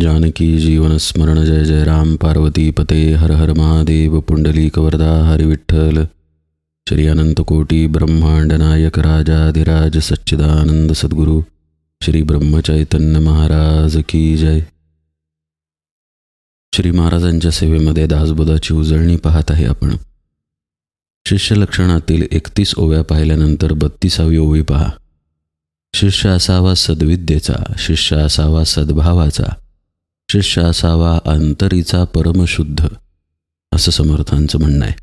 जानकी जीवनस्मरण जय जय राम पार्वती पते हर हर महादेव पुंडलिक वरदा हरिविठ्ठल श्री अनंतकोटी ब्रह्मांड नायक राजाधिराज सच्चिदानंद सद्गुरू श्री ब्रह्मचैतन्य महाराज की जय। श्री महाराजांच्या सेवेमध्ये दासबोधाची उजळणी पाहत आहे आपण. शिष्य लक्षणातील एकतीस ओव्या पाहिल्यानंतर बत्तीसावी ओवी पहा. शिष्य असावा सद्विद्येचा शिष्य असावा सद्भावाचा शिष्य असावा अंतरीचा परमशुद्ध असं समर्थांचं म्हणणं आहे.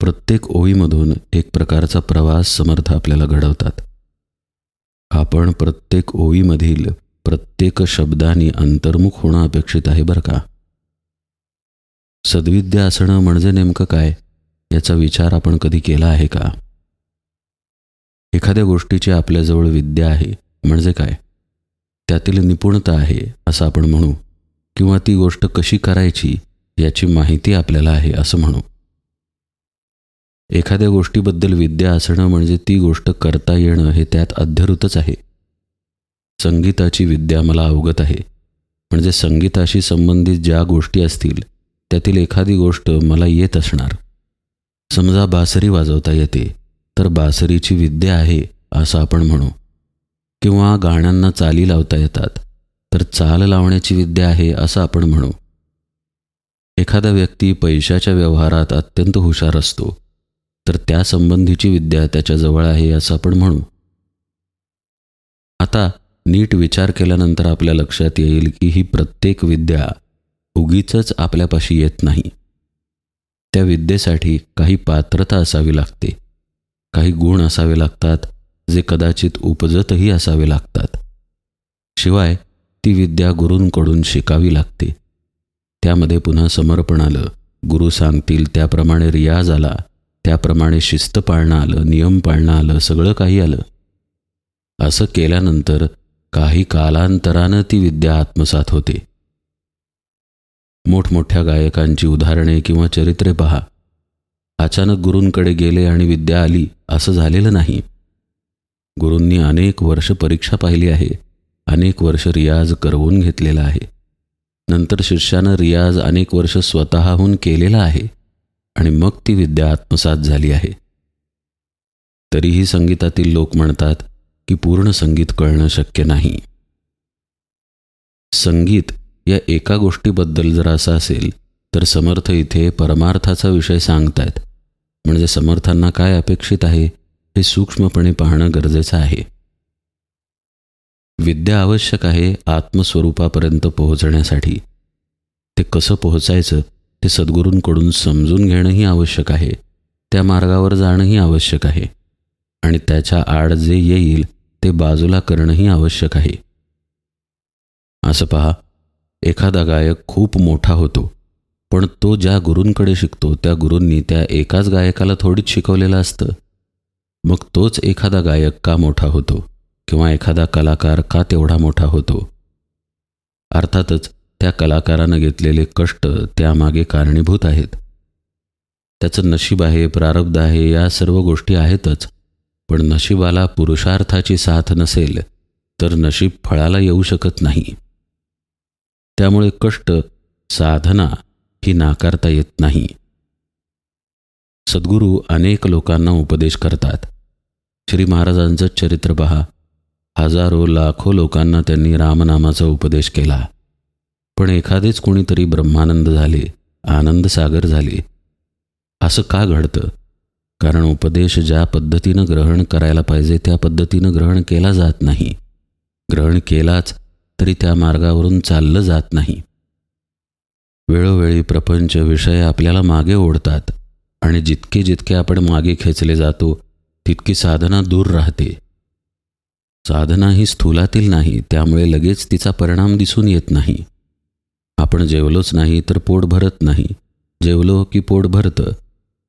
प्रत्येक ओळीमधून एक प्रकारचा प्रवास समर्थ आपल्याला घडवतात. आपण प्रत्येक ओळीमधील प्रत्येक शब्दाने अंतर्मुख होणं अपेक्षित आहे बरं का? सद्विद्या असणं म्हणजे नेमकं काय? याचा विचार आपण कधी केला आहे का? एखाद्या गोष्टीची आपल्याजवळ विद्या आहे म्हणजे काय? त्यातील निपुणता आहे असं आपण म्हणू. किंवा ती गोष्ट कशी करायची याची माहिती आपल्याला आहे असं म्हणू. एखाद्या गोष्टीबद्दल विद्या असणं म्हणजे ती गोष्ट करता येणं हे त्यात अध्यरूतच आहे. संगीताची विद्या मला अवगत आहे. म्हणजे संगीताशी संबंधित ज्या गोष्टी असतील त्यातील एखादी गोष्ट मला येत असणार. समजा बासरी वाजवता येते तर बासरीची विद्या आहे असं आपण म्हणू. किंवा गाण्यांना चाली लावता येतात तर चाल लावण्याची विद्या आहे असं आपण म्हणू. एखादा व्यक्ती पैशाच्या व्यवहारात अत्यंत हुशार असतो तर त्यासंबंधीची विद्या त्याच्याजवळ आहे असं आपण म्हणू. आता नीट विचार केल्यानंतर आपल्या लक्षात येईल की ही प्रत्येक विद्या उगीच आपल्यापाशी येत नाही. त्या विद्येसाठी काही पात्रता असावी लागते काही गुण असावे लागतात जे कदाचित उपजतही असावे लागतात. शिवाय ती विद्या गुरूंकडून शिकावी लागते. त्यामध्ये पुन्हा समर्पण आलं गुरु सांगतील त्याप्रमाणे रियाज आला त्याप्रमाणे शिस्त पाळणं आलं नियम पाळणं आलं सगळं काही आलं. असं केल्यानंतर काही कालांतरानं ती विद्या आत्मसात होते. मोठमोठ्या गायकांची उदाहरणे किंवा चरित्रे पहा. अचानक गुरूंकडे गेले आणि विद्या आली असं झालेलं नाही. गुरूंनी अनेक वर्ष परीक्षा पाहिली आहे अनेक वर्ष रियाज करवून घेतलेला आहे. नंतर शिष्यानं रियाज अनेक वर्ष स्वतःहून केलेला आहे आणि मग ती विद्या आत्मसात झाली आहे. तरीही संगीतातील लोक म्हणतात की पूर्ण संगीत कळणं शक्य नाही. संगीत या एका गोष्टीबद्दल जर असं असेल तर समर्थ इथे परमार्थाचा विषय सांगतायत. म्हणजे समर्थांना काय अपेक्षित आहे? हे सूक्ष्मपणे पाहणं गरजेचं आहे. विद्या आवश्यक आहे आत्मस्वरूपापर्यंत पोहोचण्यासाठी. ते कसं पोहोचायचं ते सद्गुरूंकडून समजून घेणंही आवश्यक आहे. त्या मार्गावर जाणंही आवश्यक आहे. आणि त्याच्या आड जे येईल ते बाजूला करणंही आवश्यक आहे. असं पहा एखादा गायक खूप मोठा होतो पण तो ज्या गुरूंकडे शिकतो त्या गुरूंनी त्या एकाच गायकाला थोडीच शिकवलेलं असतं. मग तोच एखादा गायक का मोठा होतो? किंवा एखादा कलाकार का तेवढा मोठा होतो? अर्थातच त्या कलाकारानं घेतलेले कष्ट त्यामागे कारणीभूत आहेत. त्याचं नशीब आहे प्रारब्ध आहे या सर्व गोष्टी आहेतच. पण नशिबाला पुरुषार्थाची साथ नसेल तर नशीब फळाला येऊ शकत नाही. त्यामुळे कष्ट साधना ही नाकारता येत नाही. सद्गुरू अनेक लोकांना उपदेश करतात. श्री महाराजांचं चरित्र पहा. हजारो लाखो लोकांना त्यांनी रामनामाचा उपदेश केला. पण एखादेच कोणीतरी ब्रह्मानंद झाले आनंद सागर झाले. असं का घडतं? कारण उपदेश ज्या पद्धतीनं ग्रहण करायला पाहिजे त्या पद्धतीनं ग्रहण केला जात नाही. ग्रहण केलाच तरी त्या मार्गावरून चाललं जात नाही. वेळोवेळी प्रपंच विषय आपल्याला मागे ओढतात. आणि जितके जितके आपण मागे खेचले जातो तितकी साधना दूर राहते. साधना ही स्थूलातील नाही त्यामुळे लगेच तिचा परिणाम दिसून येत नाही. आपण जेवलोच नाही तर पोट भरत नाही. जेवलो की पोट भरतं.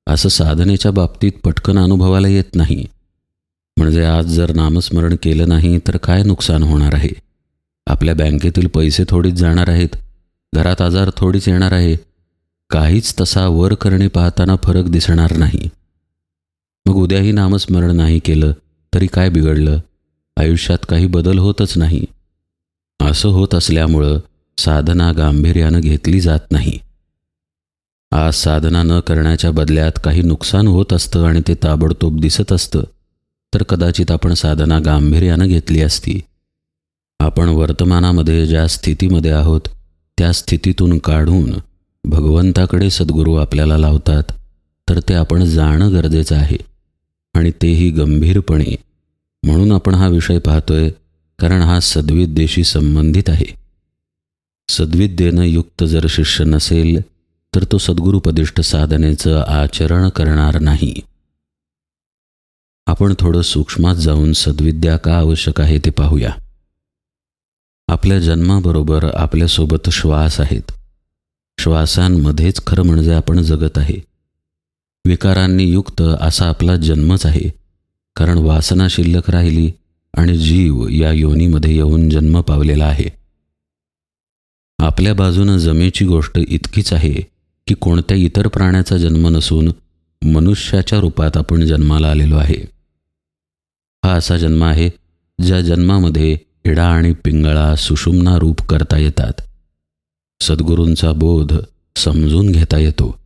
असं साधनेच्या बाबतीत पटकन अनुभवाला येत नाही. म्हणजे आज जर नामस्मरण केलं नाही तर काय नुकसान होणार आहे? आपल्या बँकेतील पैसे थोडीच जाणार आहेत. घरात आजार थोडीच येणार आहे. काहीच तसा वर करणे पाहताना फरक दिसणार नाही. मग उद्याही नामस्मरण नाही केलं तरी काय बिघडलं? आयुष्यात काही बदल होतच नाही. असं होत असल्यामुळं साधना गांभीर्यानं घेतली जात नाही. आज साधना न करण्याच्या बदल्यात काही नुकसान होत असतं आणि ते ताबडतोब दिसत असतं तर कदाचित आपण साधना गांभीर्यानं घेतली असती. आपण वर्तमानामध्ये ज्या स्थितीमध्ये आहोत त्या स्थितीतून काढून भगवंताकडे सद्गुरू आपल्याला लावतात तर ते आपण जाणं गरजेचं आहे. आणि तेही गंभीरपणे. म्हणून आपण हा विषय पाहतोय कारण हा सद्विद्येशी संबंधित आहे. सद्विद्येनं युक्त जर शिष्य नसेल तर तो सद्गुरुपदिष्ट साधनेचं आचरण करणार नाही. आपण थोडं सूक्ष्मात जाऊन सद्विद्या का आवश्यक आहे ते पाहूया. आपल्या जन्माबरोबर आपल्यासोबत श्वास आहेत. श्वासांमध्येच खरं म्हणजे आपण जगत आहे. विकारांनी युक्त असा आपला जन्मच आहे. कारण वासना शिल्लक राहिली आणि जीव या योनीमध्ये येऊन जन्म पावलेला आहे. आपल्या बाजूनं जमेची गोष्ट इतकीच आहे की कोणत्या इतर प्राण्याचा जन्म नसून मनुष्याच्या रूपात आपण जन्माला आलेलो आहे. हा असा जन्म आहे ज्या जन्मामध्ये हिडा आणि पिंगळा सुषुम्ना रूप करता येतात. सद्गुरूंचा बोध समजून घेता येतो.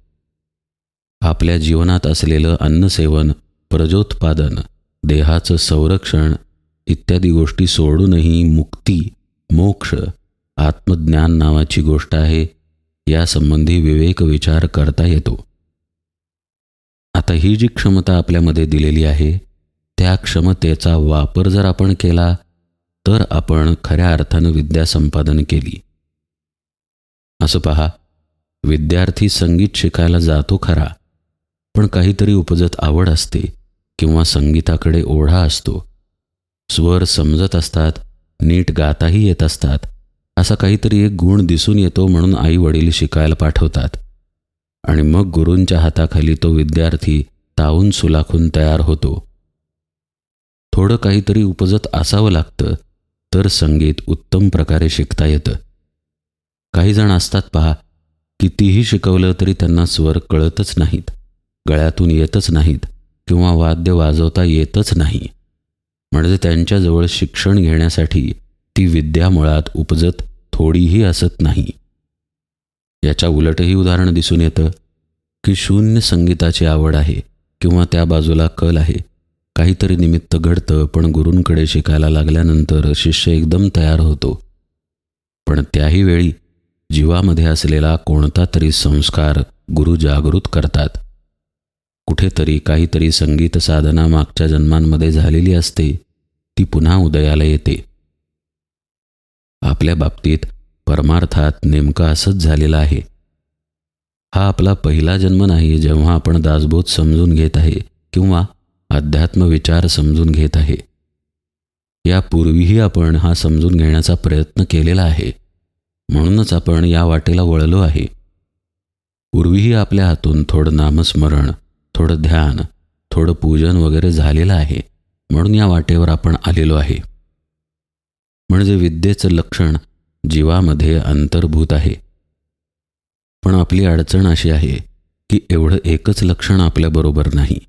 आपल्या जीवनात असलेलं अन्नसेवन प्रजोत्पादन देहाचं संरक्षण इत्यादी गोष्टी सोडूनही मुक्ती मोक्ष आत्मज्ञान नावाची गोष्ट आहे यासंबंधी विवेक विचार करता येतो. आता ही जी क्षमता आपल्यामध्ये दिलेली आहे त्या क्षमतेचा वापर जर आपण केला तर आपण खऱ्या अर्थानं विद्या संपादन केली. असं पहा विद्यार्थी संगीत शिकायला जातो खरा पण काहीतरी उपजत आवड असते किंवा संगीताकडे ओढा असतो. स्वर समजत असतात नीट गाताही येत असतात असा काहीतरी एक गुण दिसून येतो म्हणून आई वडील शिकायला पाठवतात. आणि मग गुरूंच्या हाताखाली तो विद्यार्थी तावून सुलाखून तयार होतो. थोडं काहीतरी उपजत असावं लागतं तर संगीत उत्तम प्रकारे शिकता येतं. काही जण असतात पहा कितीही शिकवलं तरी त्यांना स्वर कळतच नाहीत. गळ्यातून येतच नाहीत किंवा वाद्य वाजवता येतच नाही. म्हणजे त्यांच्याजवळ शिक्षण घेण्यासाठी ती विद्या मुळात उपजत थोडीही असत नाही. याच्या उलटही उदाहरण दिसून येतं की शून्य संगीताची आवड आहे किंवा त्या बाजूला कल आहे. काहीतरी निमित्त घडतं पण गुरूंकडे शिकायला लागल्यानंतर शिष्य एकदम तयार होतो. पण त्याही वेळी जीवामध्ये असलेला कोणता तरी संस्कार गुरु जागृत करतात. कुठेतरी काहीतरी संगीत साधना मागच्या जन्मांमध्ये झालेली असते ती पुन्हा उदयाला येते. आपल्या बाबतीत परमार्थात नेमकं असंच झालेलं आहे. हा आपला पहिला जन्म नाही जेव्हा आपण दासबोध समजून घेत आहे किंवा अध्यात्म विचार समजून घेत आहे. यापूर्वीही आपण हा समजून घेण्याचा प्रयत्न केलेला आहे. म्हणूनच आपण या वाटेला वळलो आहे. पूर्वीही आपल्या हातून थोडं नामस्मरण थोडं ध्यान थोडं पूजन वगैरे झालेलं आहे म्हणून या वाटेवर आपण आलेलो आहे. म्हणजे विद्येचं लक्षण जीवामध्ये अंतर्भूत आहे. पण आपली अडचण अशी आहे की एवढं एकच लक्षण आपल्याबरोबर नाही.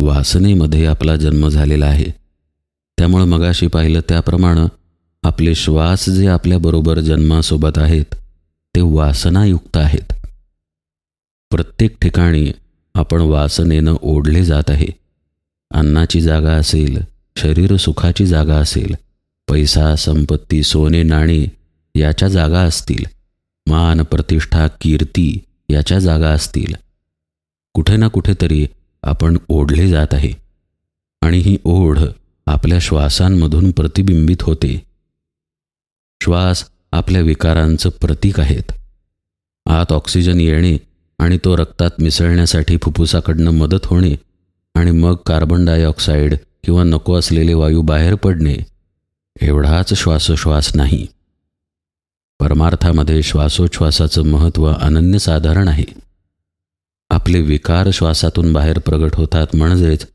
वासनेमध्ये आपला जन्म झालेला आहे. त्यामुळं मगाशी पाहिलं त्याप्रमाणे आपले श्वास जे आपल्याबरोबर जन्मासोबत आहेत ते वासनायुक्त आहेत. प्रत्येक ठिकाणी आपण वासनेनं ओढले जात आहे. अन्नाची जागा असेल शरीर सुखाची जागा असेल पैसा संपत्ती सोने नाणी याच्या जागा असतील मान प्रतिष्ठा कीर्ती याच्या जागा असतील. कुठे ना कुठेतरी आपण ओढले जात आहे. आणि ही ओढ आपल्या श्वासांमधून प्रतिबिंबित होते. श्वास आपल्या विकारांचं प्रतीक आहेत. आत ऑक्सिजन येणे आणि तो रक्तात मिसळण्यासाठी फुफ्फुसाकडनं मदत होणे आणि मग कार्बन डायऑक्साईड किंवा नको असलेले वायू बाहेर पडणे एवढाच श्वासोश्वास नाही. परमार्थामध्ये श्वासोच्छ्वासाचं महत्त्व अनन्यसाधारण आहे. आपले विकार श्वासातून बाहेर प्रगट होतात म्हणजेच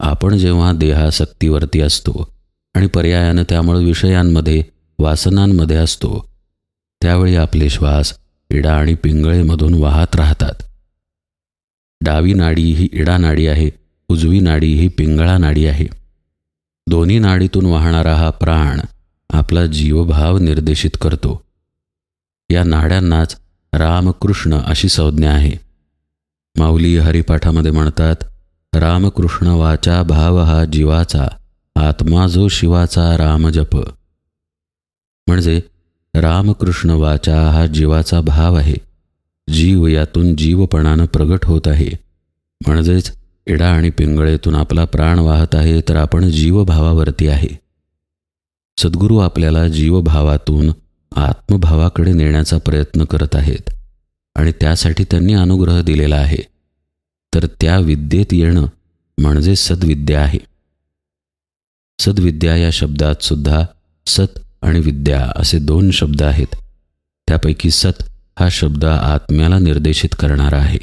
आपण जेव्हा देहासक्तीवरती असतो आणि पर्यायानं त्यामुळे विषयांमध्ये वासनांमध्ये असतो. त्यावेळी आपले श्वास इडा आणि पिंगळेमधून वाहत राहतात. डावी नाडी ही इडा नाडी आहे उजवी नाडी ही पिंगळा नाडी आहे. दोन्ही नाडीतून वाहणारा हा प्राण आपला जीवभाव निर्देशित करतो. या नाड्यांनाच रामकृष्ण अशी संज्ञा आहे. माऊली हरिपाठामध्ये म्हणतात रामकृष्ण वाचा भाव हा जीवाचा आत्मा जो शिवाचा रामजप. म्हणजे रामकृष्ण वाचा हा जीवाचा भाव आहे. जीव यातून जीवपणानं प्रगट होत आहे. म्हणजेच इडा आणि पिंगळेतून आपला प्राण वाहत आहे तर आपण जीवभावावरती आहे. सद्गुरू आपल्याला जीवभावातून आत्मभावाकडे नेण्याचा प्रयत्न करत आहेत आणि त्यासाठी त्यांनी अनुग्रह दिलेला आहे. तर त्या विद्येत येणं म्हणजे सद्विद्या आहे. सद्विद्या या शब्दात सुद्धा सत आणि विद्या असे दोन शब्द आहेत. त्यापैकी सत हा शब्द आत्म्याला निर्देशित करणारा आहे.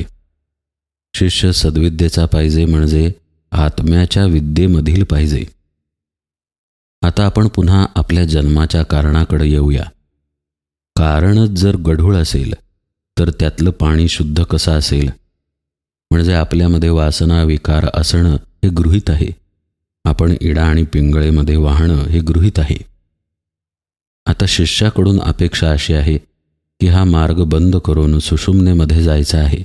शिष्य सद्विद्येचा पाहिजे म्हणजे आत्म्याच्या विद्येमधील पाहिजे. आता आपण पुन्हा आपल्या जन्माच्या कारणाकडे येऊया. कारणच जर गढूळ असेल तर त्यातलं पाणी शुद्ध कसं असेल? म्हणजे आपल्यामध्ये वासना विकार असणं हे गृहीत आहे. आपण इडा आणि पिंगळेमध्ये वाहणं हे गृहीत आहे. आता शिष्याकडून अपेक्षा अशी आहे की हा मार्ग बंद करून सुषुम्नेमध्ये जायचा आहे.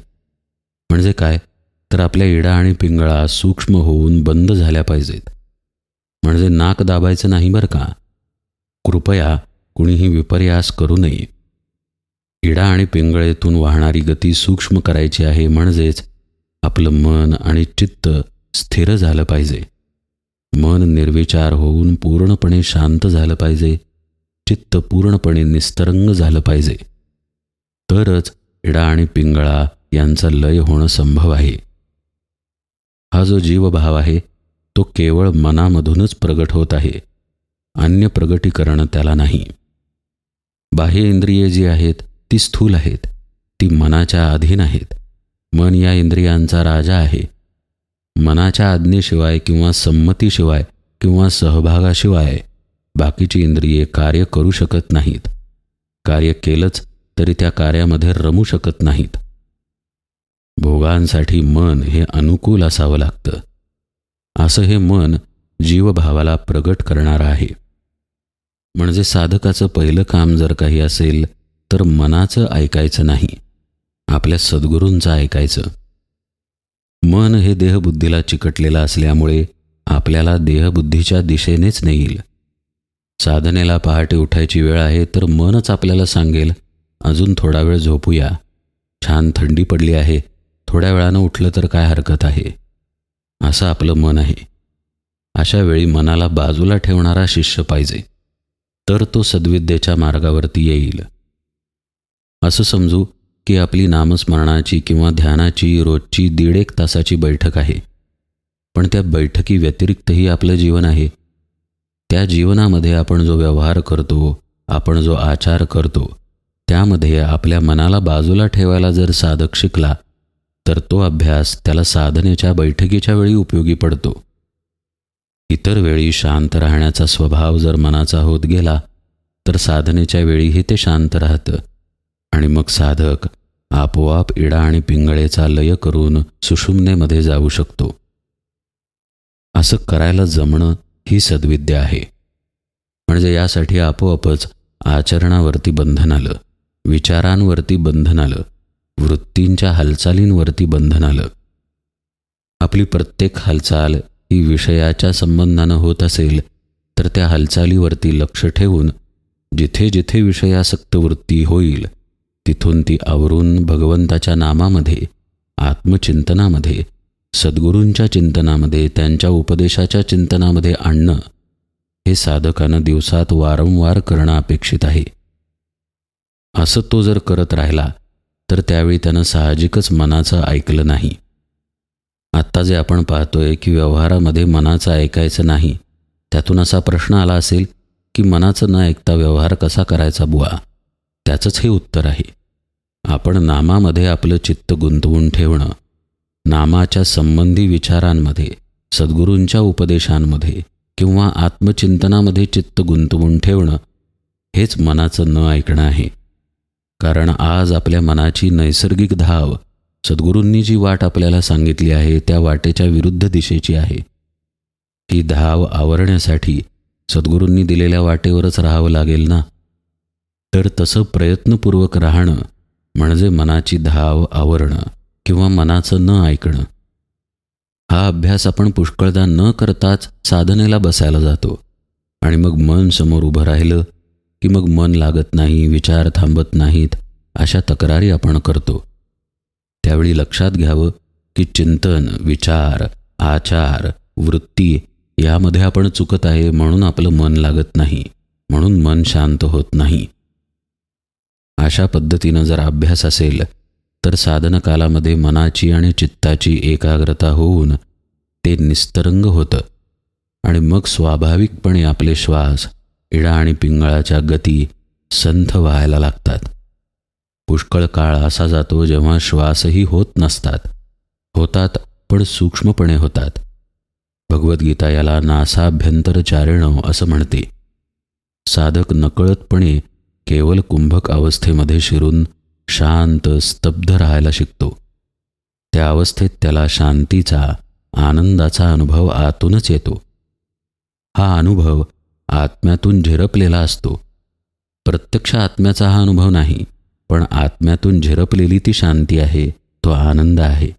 म्हणजे काय? तर आपल्या इडा आणि पिंगळा सूक्ष्म होऊन बंद झाल्या पाहिजेत. म्हणजे नाक दाबायचं नाही बरं का? कृपया कुणीही विपर्यास करू नये. इडा आणि पिंगळेतून वाहणारी गती सूक्ष्म करायची आहे म्हणजेच आपलं मन आणि चित्त स्थिर झालं पाहिजे. मन निर्विचार होऊन पूर्णपणे शांत झालं पाहिजे. चित्त पूर्णपणे निस्तरंग झालं पाहिजे. तरच इडा आणि पिंगळा यांचा लय होणं संभव आहे. हा जो जीवभाव आहे तो केवळ मनामधूनच प्रगट होत आहे. अन्य प्रगटीकरण त्याला नाही. बाह्य इंद्रिये जी आहेत ती स्थूल आहेत. ती मनाच्या अधीन आहेत. मन या इंद्रियांचा राजा आहे. मनाच्या आज्ञेशिवाय किंवा संमतीशिवाय किंवा सहभागाशिवाय बाकीची इंद्रिये कार्य करू शकत नाहीत. कार्य केलंच तरी त्या कार्यामध्ये रमू शकत नाहीत. भोगांसाठी मन हे अनुकूल असावं लागतं. असं हे मन जीवभावाला प्रगट करणारं आहे. म्हणजे साधकाचं पहिलं काम जर काही असेल तर मनाचं ऐकायचं नाही. आपल्या सद्गुरूंचं ऐकायचं. मन हे देहबुद्धीला चिकटलेलं असल्यामुळे आपल्याला देहबुद्धीच्या दिशेनेच नेईल. साधनेला पहाटे उठायची वेळ आहे तर मनच आपल्याला सांगेल अजून थोडा वेळ झोपूया. छान थंडी पडली आहे. थोड्या वेळानं उठलं तर काय हरकत आहे? असं आपलं मन आहे. अशा वेळी मनाला बाजूला ठेवणारा शिष्य पाहिजे. तर तो सद्विद्येच्या मार्गावरती येईल. असं समजू की आपली नामस्मरणाची किंवा ध्यानाची रोजची दीड एक तासाची बैठक आहे. पण त्या बैठकी व्यतिरिक्तही आपलं जीवन आहे. त्या जीवनामध्ये आपण जो व्यवहार करतो आपण जो आचार करतो त्यामध्ये आपल्या मनाला बाजूला ठेवायला जर साधक शिकला तर तो अभ्यास त्याला साधनेच्या बैठकीच्या वेळी उपयोगी पडतो. इतर वेळी शांत राहण्याचा स्वभाव जर मनाचा होत गेला तर साधनेच्या वेळीही ते शांत राहतं. आणि मग साधक आपोआप इडा आणि पिंगळेचा लय करून सुषुम्नेमध्ये जाऊ शकतो. असं करायला जमणं ही सद्विद्या आहे. म्हणजे यासाठी आपोआपच आचरणावरती बंधन आलं विचारांवरती बंधन आलं वृत्तींच्या हालचालींवरती बंधन आलं. आपली प्रत्येक हालचाल ही विषयाच्या संबंधानं होत असेल तर त्या हालचालीवरती लक्ष ठेवून जिथे जिथे विषयासक्त वृत्ती होईल तिथून ती आवरून भगवंताच्या नामामध्ये आत्मचिंतनामध्ये सद्गुरूंच्या चिंतनामध्ये त्यांच्या उपदेशाच्या चिंतनामध्ये आणणं हे साधकानं दिवसात वारंवार करणं अपेक्षित आहे. असं तो जर करत राहिला तर त्यावेळी त्यानं साहजिकच मनाचं ऐकलं नाही. आत्ता जे आपण पाहतोय की व्यवहारामध्ये मनाचं ऐकायचं नाही त्यातून असा प्रश्न आला असेल की मनाचं न ऐकता व्यवहार कसा करायचा बुवा? त्याचंच हे उत्तर आहे. आपण नामामध्ये आपलं चित्त गुंतवून ठेवणं नामाच्या संबंधी विचारांमध्ये सद्गुरूंच्या उपदेशांमध्ये किंवा आत्मचिंतनामध्ये चित्त गुंतवून ठेवणं हेच मनाचं न ऐकणं आहे. कारण आज आपल्या मनाची नैसर्गिक धाव सद्गुरूंनी जी वाट आपल्याला सांगितली आहे त्या वाटेच्या विरुद्ध दिशेची आहे. ही धाव आवरण्यासाठी सद्गुरूंनी दिलेल्या वाटेवरच राहावं लागेल ना? तर तसं प्रयत्नपूर्वक राहणं म्हणजे मनाची धाव आवरणं. किंवा मनाचं न ऐकणं. हा अभ्यास आपण पुष्कळदा न करताच साधनेला बसायला जातो. आणि मग मन समोर उभं राहिलं की मग मन लागत नाही विचार थांबत नाहीत अशा तक्रारी आपण करतो. त्यावेळी लक्षात घ्यावं की चिंतन विचार आचार वृत्ती यामध्ये आपण चुकत आहे म्हणून आपलं मन लागत नाही म्हणून मन शांत होत नाही. अशा पद्धतीनं जर अभ्यास असेल तर साधनकालामध्ये मनाची आणि चित्ताची एकाग्रता होऊन ते निस्तरंग होतं. आणि मग स्वाभाविकपणे आपले श्वास इडा आणि पिंगळाच्या गती संथ व्हायला लागतात. पुष्कळ काळ असा जातो जेव्हा श्वासही होत नसतात. होतात पण सूक्ष्मपणे होतात. भगवद्गीता याला नासाभ्यंतरचारिणं असं म्हणते. साधक नकळतपणे केवळ कुंभक अवस्थेमध्ये शिरून शांत स्तब्ध राहायला शिकतो. त्या अवस्थेत त्याला शांतीचा आनंदाचा अनुभव आतूनच येतो. हा अनुभव आत्म्यातून झिरपलेला असतो. प्रत्यक्ष आत्म्याचा हा अनुभव नाही पण आत्म्यातून झिरपलेली ती शांती आहे तो आनंद आहे.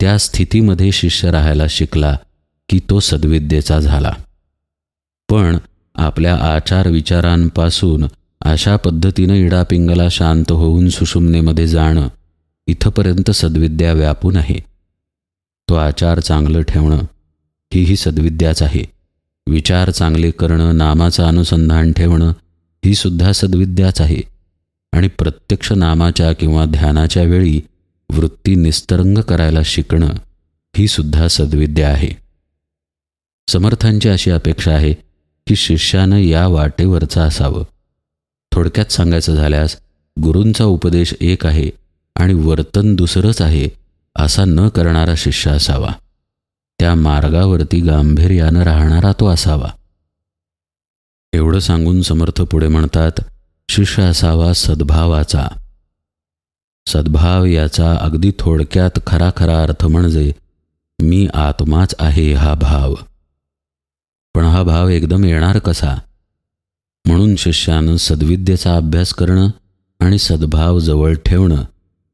त्या स्थितीमध्ये शिष्य राहायला शिकला की तो सद्विद्येचा झाला. पण आपल्या आचार विचारांपासून अशा पद्धतीनं इडापिंगला शांत होऊन सुषुम्नेमध्ये जाणं इथपर्यंत सद्विद्या व्यापून आहे. तो आचार चांगलं ठेवणं हीही सद्विद्याच आहे. विचार चांगले करणं नामाचं अनुसंधान ठेवणं ही सुद्धा सद्विद्याच आहे. आणि प्रत्यक्ष नामाच्या किंवा ध्यानाच्या वेळी वृत्ती निस्तरंग करायला शिकणं ही सुद्धा सद्विद्या आहे. समर्थांची अशी अपेक्षा आहे की शिष्यानं या वाटेवरचं असावं. थोडक्यात सांगायचं झाल्यास गुरूंचा उपदेश एक आहे आणि वर्तन दुसरंच आहे असा न करणारा शिष्य असावा. त्या मार्गावरती गांभीर्यानं राहणारा तो असावा. एवढं सांगून समर्थ पुढे म्हणतात शिष्य असावा सद्भावाचा. सद्भाव याचा अगदी थोडक्यात खरा खरा अर्थ म्हणजे मी आत्माच आहे हा भाव. पण हा भाव एकदम येणार कसा? म्हणून शिष्यानं सद्विद्येचा अभ्यास करणं आणि सद्भाव जवळ ठेवणं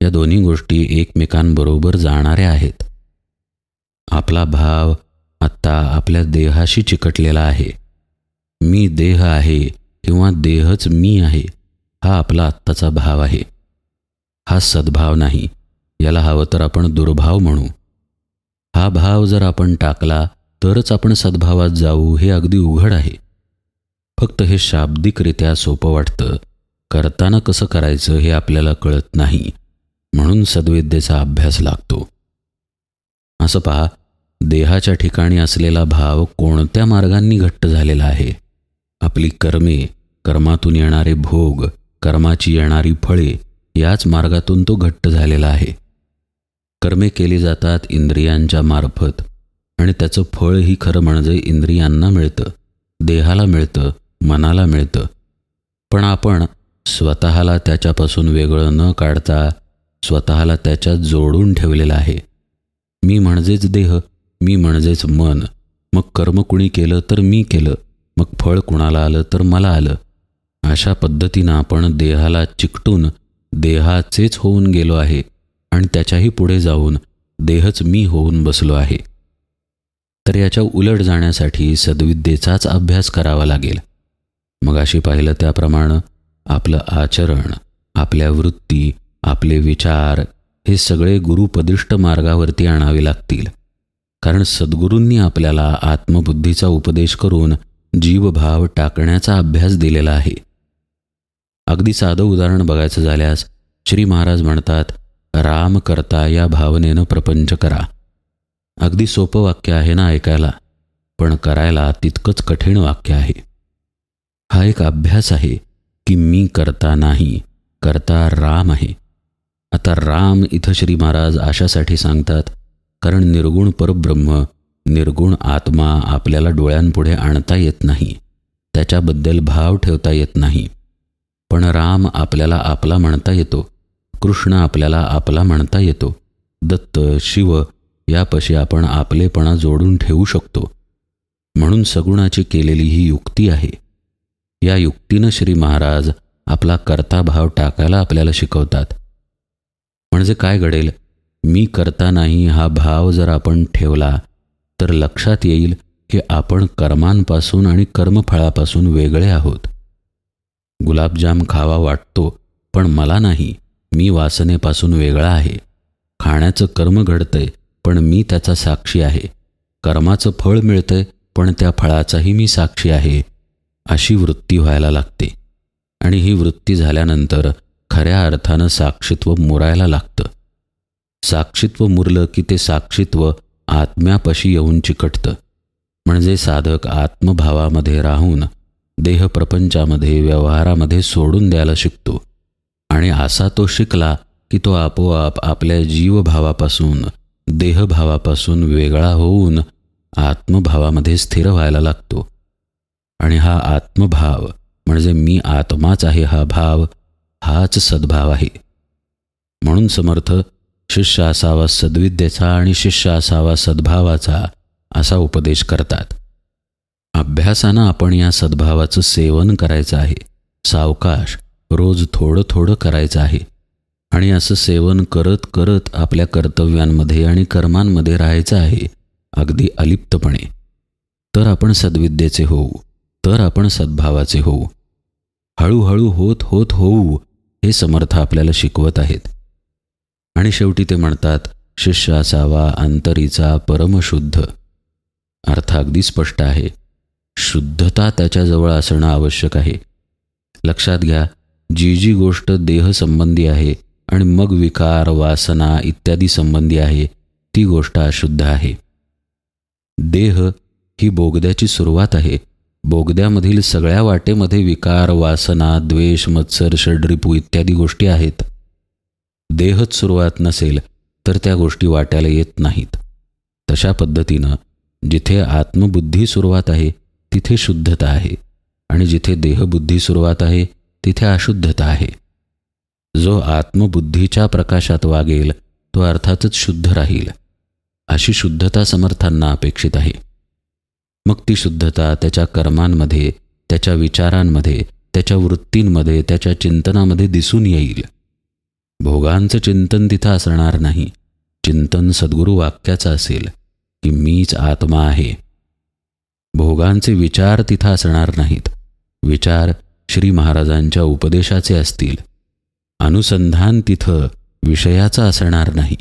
या दोन्ही गोष्टी एकमेकांबरोबर जाणाऱ्या आहेत. आपला भाव आत्ता आपल्या देहाशी चिकटलेला आहे. मी देह आहे किंवा देहच मी आहे हा आपला आत्ताचा भाव आहे. हा सद्भाव नाही याला हवं तर आपण दुर्भाव म्हणू. हा भाव जर आपण टाकला तरच आपण सद्भावात जाऊ हे अगदी उघड आहे. फक्त हे शाब्दिकरित्या सोपं वाटतं. करताना कसं करायचं हे आपल्याला कळत नाही. म्हणून सद्विद्येचा अभ्यास लागतो. असं पहा देहाच्या ठिकाणी असलेला भाव कोणत्या मार्गांनी घट्ट झालेला आहे? आपली कर्मे कर्मातून येणारे भोग कर्माची येणारी फळे याच मार्गातून तो घट्ट झालेला आहे. कर्मे केली जातात इंद्रियांच्या मार्फत आणि त्याचं फळ ही खरं म्हणजे इंद्रियांना मिळतं. देहाला मिळतं. मनाला मिळतं. पण आपण स्वतःला त्याच्यापासून वेगळं न काढता स्वतःला त्याच्यात जोडून ठेवलेलं आहे. मी म्हणजेच देह मी म्हणजेच मन. मग कर्म कुणी केलं तर मी केलं मग फळ कुणाला आलं तर मला आलं. अशा पद्धतीनं आपण देहाला चिकटून देहाचेच होऊन गेलो आहे आणि त्याच्याही पुढे जाऊन देहच मी होऊन बसलो आहे. तर याच्या उलट जाण्यासाठी सद्विद्येचाच अभ्यास करावा लागेल. मग अशी पाहिलं त्याप्रमाणे आपलं आचरण आपल्या वृत्ती आपले विचार हे सगळे गुरुपदिष्ट मार्गावरती आणावे लागतील. कारण सद्गुरूंनी आपल्याला आत्मबुद्धीचा उपदेश करून जीवभाव टाकण्याचा अभ्यास दिलेला आहे. अगदी साधं उदाहरण बघायचं झाल्यास श्री महाराज म्हणतात राम करता या भावनेनं प्रपंच करा. अगदी सोपं वाक्य आहे ना ऐकायला पण करायला तितकंच कठीण वाक्य आहे. हा एक अभ्यास आहे की मी करता नाही करता राम आहे. आता राम इथं श्री महाराज अशासाठी सांगतात कारण निर्गुण परब्रह्म निर्गुण आत्मा आपल्याला डोळ्यांपुढे आणता येत नाही त्याच्याबद्दल भाव ठेवता येत नाही. पण राम आपल्याला आपला म्हणता येतो कृष्ण आपल्याला आपला म्हणता येतो दत्त शिव यापाशी आपण आपलेपणा जोडून ठेवू शकतो. म्हणून सगुणाची केलेली ही युक्ती आहे. या युक्तीनं श्री महाराज आपला कर्ता भाव टाकायला आपल्याला शिकवतात. म्हणजे काय घडेल? मी करता नाही हा भाव जर आपण ठेवला तर लक्षात येईल की आपण कर्मांपासून आणि कर्मफळापासून वेगळे आहोत. गुलाबजाम खावा वाटतो पण मला नाही मी वासनेपासून वेगळा आहे. खाण्याचं कर्म घडतंय पण मी त्याचा साक्षी आहे. कर्माचं फळ मिळतंय पण त्या फळाचाही मी साक्षी आहे. अशी वृत्ती व्हायला लागते. आणि ही वृत्ती झाल्यानंतर खऱ्या अर्थानं साक्षीत्व मुरायला लागतं. साक्षीत्व मुरलं की ते साक्षीत्व आत्म्यापाशी येऊन चिकटतं. म्हणजे साधक आत्मभावामध्ये राहून देहप्रपंचामध्ये व्यवहारामध्ये सोडून द्यायला शिकतो. आणि असा तो शिकला की तो आपोआप आपल्या जीवभावापासून देहभावापासून वेगळा होऊन आत्मभावामध्ये स्थिर व्हायला लागतो. आणि हा आत्मभाव म्हणजे मी आत्माच आहे हा भाव हाच सद्भाव आहे. म्हणून समर्थ शिष्य असावा सद्विद्येचा आणि शिष्य असावा सद्भावाचा असा उपदेश करतात. अभ्यासानं आपण या सद्भावाचं सेवन करायचं आहे. सावकाश रोज थोडं थोडं करायचं आहे. आणि असं सेवन करत करत आपल्या कर्तव्यांमध्ये आणि कर्मांमध्ये राहायचं आहे अगदी अलिप्तपणे. तर आपण सद्विद्येचे होऊ. तर आपण सद्भावाचे होऊ. हळूहळू होत होत होऊ हे समर्थ आपल्याला शिकवत आहेत. आणि शेवटी ते म्हणतात शिष्य असावा अंतरीचा परमशुद्ध. अर्थ अगदी स्पष्ट आहे. शुद्धता त्याच्याजवळ असणं आवश्यक आहे. लक्षात घ्या जी जी गोष्ट देहसंबंधी आहे आणि मग विकार वासना इत्यादी संबंधी आहे ती गोष्ट अशुद्ध आहे. देह ही बोगद्याची सुरुवात आहे. बोगद्यामधील सगळ्या वाटेमध्ये विकार वासना द्वेष मत्सर षड्रिपू इत्यादी गोष्टी आहेत. देहच सुरुवात नसेल तर त्या गोष्टी वाट्याला येत नाहीत. तशा पद्धतीनं जिथे आत्मबुद्धी सुरुवात आहे तिथे शुद्धता आहे. आणि जिथे देहबुद्धी सुरुवात आहे तिथे अशुद्धता आहे. जो आत्मबुद्धीच्या प्रकाशात वागेल तो अर्थातच शुद्ध राहील. अशी शुद्धता समर्थांना अपेक्षित आहे. मग ती शुद्धता त्याच्या कर्मांमध्ये त्याच्या विचारांमध्ये त्याच्या वृत्तींमध्ये त्याच्या चिंतनामध्ये दिसून येईल. भोगांचं चिंतन तिथं असणार नाही. चिंतन सद्गुरू वाक्याचं असेल की मीच आत्मा आहे. भोगांचे विचार तिथं असणार नाहीत. विचार श्री महाराजांच्या उपदेशाचे असतील. अनुसंधान तिथं विषयाचा असणार नाही.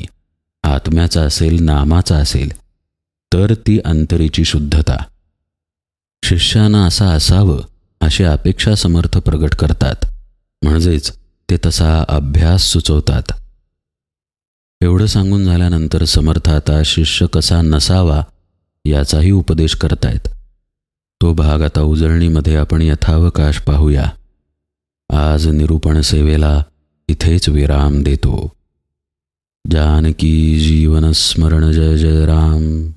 आत्म्याचा असेल नामाचा असेल. तर ती अंतरीची शुद्धता. शिष्यानं असा असावं अशी अपेक्षा समर्थ प्रगट करतात. म्हणजेच ते तसा अभ्यास सुचवतात. एवढं सांगून झाल्यानंतर समर्थ आता शिष्य कसा नसावा याचाही उपदेश करतायत. तो भाग आता उजळणीमध्ये आपण यथावकाश पाहूया. आज निरूपण सेवेला इथेच विराम देतो. जानकी जीवन स्मरण जय जय राम.